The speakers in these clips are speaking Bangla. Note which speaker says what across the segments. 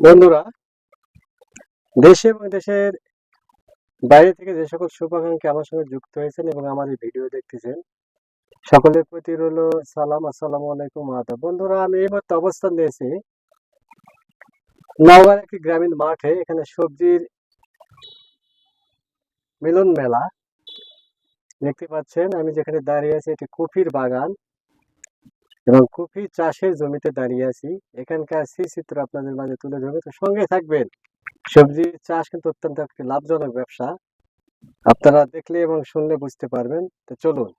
Speaker 1: বন্ধুরা, দেশে এবং দেশের বাইরে থেকে যে সকল শুভাকাঙ্ক্ষী আমার সঙ্গে যুক্ত হয়েছেন এবং আমার এই ভিডিও দেখতেছেন, সকলের প্রতি রইল সালাম, আসসালামু আলাইকুম আদাব। বন্ধুরা, আমি এই মুহূর্তে অবস্থান নিয়েছি নওগাঁর একটি গ্রামীণ মাঠে, এখানে সবজির মিলন মেলা। দেখতে পাচ্ছেন, আমি যেখানে দাঁড়িয়ে আছি, এটি কফির বাগান। এবং কফি চাষের জমিতে দাঁড়িয়ে আছি। এখানকার সেই চিত্র আপনাদের মাঝে তুলে ধরবে। তো সঙ্গে থাকবেন, সবজি চাষ কিন্তু অত্যন্ত একটি লাভজনক ব্যবসা। আপনারা দেখলে এবং শুনলে বুঝতে পারবেন। তো চলুন।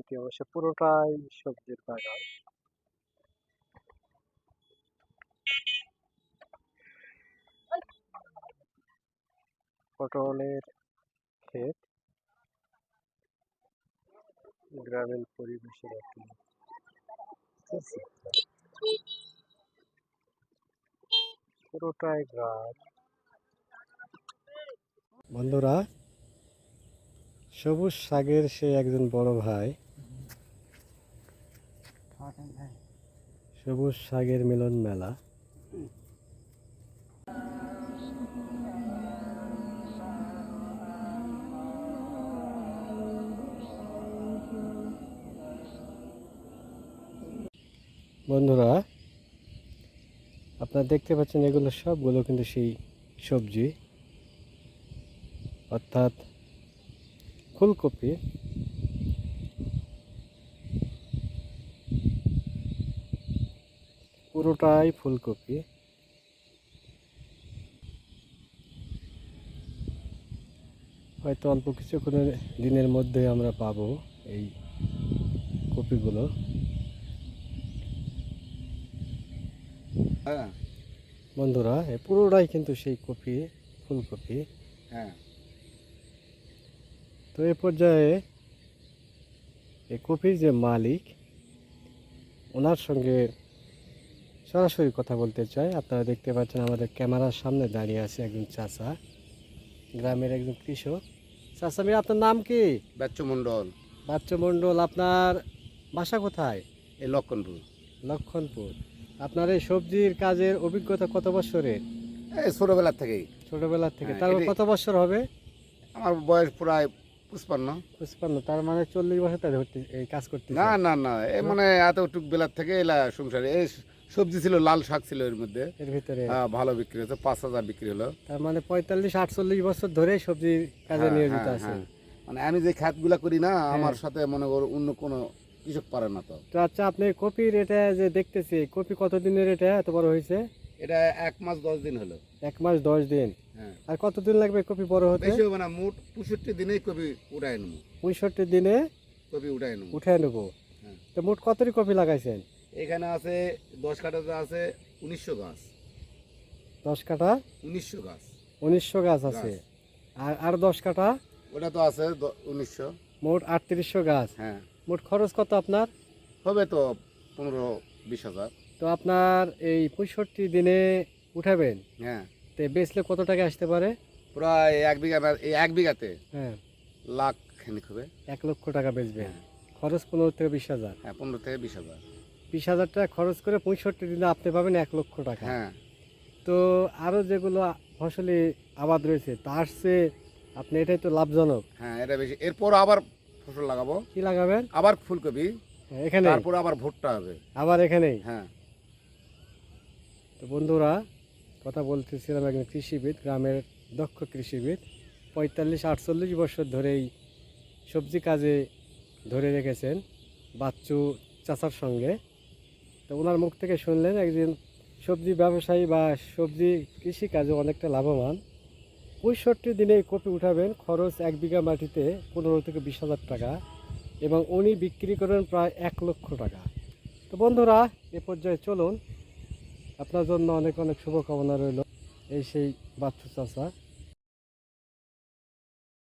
Speaker 1: এটি অবশ্য পুরোটাই সবজির বাগান। পটলের ক্ষেত। গ্রামীণ পরিবেশের একটি চিত্র। পুরোটাই গ্রাম। বন্ধুরা সবুজ শাকের সে একজন বড় ভাই। সবুজ শাকের মিলন মেলা। বন্ধুরা, আপনারা দেখতে পাচ্ছেন এগুলো সবগুলো কিন্তু সেই সবজি, অর্থাৎ ফুলকপি। পুরোটাই ফুলকপি। হয়তো অল্প কিছুক্ষণের দিনের মধ্যে আমরা পাবো এই কপিগুলো।
Speaker 2: হ্যাঁ।
Speaker 1: বন্ধুরা এ পুরোটাই কিন্তু সেই কপি ফুলকপি।
Speaker 2: হ্যাঁ।
Speaker 1: তো এ পর্যায়ে এই কপির যে মালিক ওনার সঙ্গে সরাসরি কথা বলতে চাই। আপনারা দেখতে পাচ্ছেন আমাদের ক্যামেরার সামনে দাঁড়িয়ে আছে একজন চাচা গ্রামের একজন কৃষক। চাচা মিয়া আপনার নাম কি?
Speaker 2: বাচ্চু মণ্ডল
Speaker 1: বাচ্চু মণ্ডল আপনার বাসা কোথায়?
Speaker 2: এই লক্ষণপুর।
Speaker 1: লক্ষণপুর। আপনার এই সবজির কাজের অভিজ্ঞতা কত বছরের?
Speaker 2: এই ছোটোবেলার থেকেই।
Speaker 1: ছোটবেলা থেকে।
Speaker 2: হ্যাঁ,
Speaker 1: তারপর
Speaker 2: এটাই-
Speaker 1: কত বছর হবে?
Speaker 2: আমার বয়স প্রায় পুষ্পান্ন
Speaker 1: পুষ্পান্ন তার মানে চল্লিশ বছর তাই ধরতে এই কাজ করতে
Speaker 2: না না না। এই মানে এতটুক বেলার থেকে এলা সংসারে। এই সবজি ছিল লাল শাক ছিল এর মধ্যে।
Speaker 1: এর ভিতরে?
Speaker 2: হ্যাঁ, ভালো বিক্রি হতো পাঁচ হাজার বিক্রি হলো।
Speaker 1: তার মানে পঁয়তাল্লিশ আটচল্লিশ বছর ধরে সবজির কাজে
Speaker 2: হ্যাঁ,
Speaker 1: নিয়োজিত
Speaker 2: হ্যাঁ,
Speaker 1: আছে।
Speaker 2: হ্যাঁ। মানে আমি যে খাতগুলা করি না আমার সাথে মনে করো অন্য কোনো কৃষক পারে না তো।
Speaker 1: তো আচ্ছা আপনি কপির এটা যে দেখতেছি কপি কতদিনের এটা এত বড় হয়েছে?
Speaker 2: এটা এক মাস দশ দিন হলো।
Speaker 1: এক মাস দশ দিন।
Speaker 2: হ্যাঁ।
Speaker 1: আর কতদিন লাগবে কপি বড় হতে?
Speaker 2: বেশি হবে না মোট পঁয়ষট্টি দিনেই কপি উঠায় নেব।
Speaker 1: পঁয়ষট্টি দিনে
Speaker 2: কপি উঠায় নেব।
Speaker 1: উঠে নেব।
Speaker 2: হ্যাঁ।
Speaker 1: তো মোট কতটি কপি লাগাইছেন?
Speaker 2: এখানে আছে দশ কাঠাতে আছে উনিশশো গাছ।
Speaker 1: দশ কাঠা?
Speaker 2: উনিশশো গাছ।
Speaker 1: উনিশশো গাছ আছে। আর আর দশ কাঠা?
Speaker 2: ওটা তো আছে উনিশশো।
Speaker 1: মোট আটত্রিশশো গাছ।
Speaker 2: হ্যাঁ।
Speaker 1: মোট খরচ কত আপনার?
Speaker 2: হবে তো পনেরো বিশ হাজার।
Speaker 1: তো আপনার এই পঁয়ষট্টি দিনে উঠাবেন?
Speaker 2: হ্যাঁ।
Speaker 1: তো বেচলে কত টাকা আসতে পারে?
Speaker 2: প্রায় এক বিঘা এই এক বিঘাতে
Speaker 1: হ্যাঁ।
Speaker 2: লাখ খানিক হবে।
Speaker 1: এক লক্ষ টাকা বেচবে
Speaker 2: হ্যাঁ।
Speaker 1: খরচ পনেরো থেকে বিশ হাজার?
Speaker 2: হ্যাঁ পনেরো থেকে বিশ হাজার।
Speaker 1: বিশ হাজার টাকা খরচ করে পঁয়ষট্টি দিনে আপনি পাবেন এক লক্ষ টাকা।
Speaker 2: হ্যাঁ।
Speaker 1: তো আরও যেগুলো ফসলি আবাদ রয়েছে তার চেয়ে আপনি এটাই তো লাভজনক।
Speaker 2: হ্যাঁ এটা বেশি। এরপর আবার ফসল লাগাবো।
Speaker 1: কি লাগাবেন?
Speaker 2: আবার ফুলকপি
Speaker 1: হ্যাঁ, এখানে
Speaker 2: তারপর আবার ভুট্টা হবে।
Speaker 1: আবার এখানেই?
Speaker 2: হ্যাঁ।
Speaker 1: তো বন্ধুরা কথা বলতেছিলাম একজন কৃষিবিদ গ্রামের দক্ষ কৃষিবিদ। পঁয়তাল্লিশ আটচল্লিশ বছর ধরেই সবজি কাজে ধরে রেখেছেন বাচ্চু চাচার সঙ্গে। তো ওনার মুখ থেকে শুনলেন একদিন সবজি ব্যবসায়ী বা সবজি কৃষি কাজে অনেকটা লাভবান। পঁয়ষট্টি দিনে কপি উঠাবেন খরচ এক বিঘা মাটিতে পনেরো থেকে বিশ হাজার টাকা এবং উনি বিক্রি করেন প্রায় এক লক্ষ টাকা। তো বন্ধুরা, এ পর্যায়ে চলুন। আপনার জন্য অনেক অনেক শুভকামনা রইল এই সেই বাচ্চু চাষা